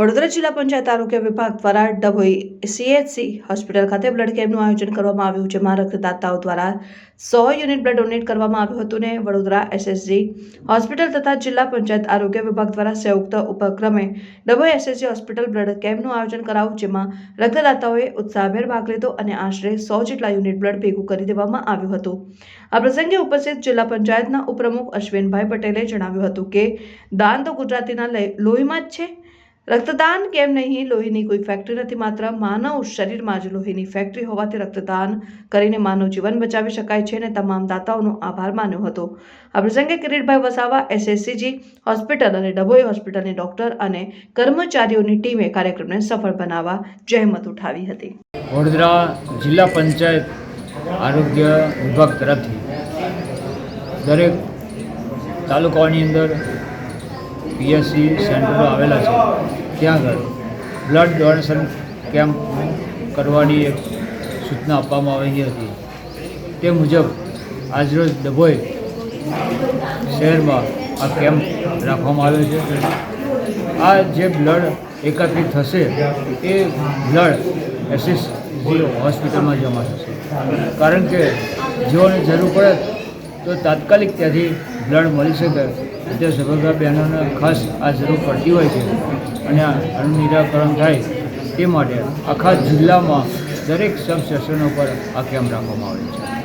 વડોદરા જિલ્લા પંચાયત આરોગ્ય વિભાગ દ્વારા ડભોઈ સીએચસી હોસ્પિટલ ખાતે બ્લડ કેમ્પનું આયોજન કરવામાં આવ્યું, જેમાં રક્તદાતાઓ દ્વારા સો યુનિટ બ્લડ ડોનેટ કરવામાં આવ્યું હતું ને વડોદરા એસએસજી હોસ્પિટલ તથા જિલ્લા પંચાયત આરોગ્ય વિભાગ દ્વારા સંયુક્ત ઉપક્રમે ડભોઈ એસએસજી હોસ્પિટલ બ્લડ કેમ્પનું આયોજન કરાવ્યું જેમાં રક્તદાતાઓએ ઉત્સાહભેર ભાગ લીધો અને આશરે સો જેટલા યુનિટ બ્લડ ભેગું કરી દેવામાં આવ્યું હતું. આ પ્રસંગે ઉપસ્થિત જિલ્લા પંચાયતના ઉપપ્રમુખ અશ્વિનભાઈ પટેલે જણાવ્યું હતું કે, દાન તો ગુજરાતીના લોહીમાં જ છે. રક્તદાન કેમ નહીં? લોહીની કોઈ ફેક્ટરી નથી માત્ર. માનવ શરીરમાં જ લોહીની ફેક્ટરી હોવાથી રક્તદાન કરીને માનવ જીવન બચાવી શકાય છે અને તમામ દાતાઓનો આભાર માન્યો હતો. આ પ્રસંગે કિરીટભાઈ વસાવા, એસએસસીજી હોસ્પિટલ અને ડભોઈ હોસ્પિટલની ડોક્ટર અને કર્મચારીઓની ટીમે કાર્યક્રમને સફળ બનાવવા જહેમત ઉઠાવી હતી. વડોદરા જિલ્લા પંચાયત આરોગ્ય વિભાગ તરફથી દરેક તાલુકાઓની અંદર પીએચસી સેન્ટરો આવેલા છે. ત્યાં આગળ બ્લડ ડોનેશન કેમ્પ કરવાની એક સૂચના આપવામાં આવેલી હતી. તે મુજબ આજરોજ ડભોઈ શહેરમાં આ કેમ્પ રાખવામાં આવ્યો છે. આ જે બ્લડ એકત્રિત થશે એ બ્લડ એસિસ હોસ્પિટલમાં જમા થશે. કારણ કે જેઓને જરૂર પડે તો તાત્કાલિક ત્યાંથી બ્લડ મળી શકે તે સગર્ભા બહેનોને ખાસ આ જરૂર પડતી હોય છે અને આનું નિરાકરણ થાય તે માટે આખા જિલ્લામાં દરેક સબ પર આ કેમ્પ રાખવામાં આવે છે.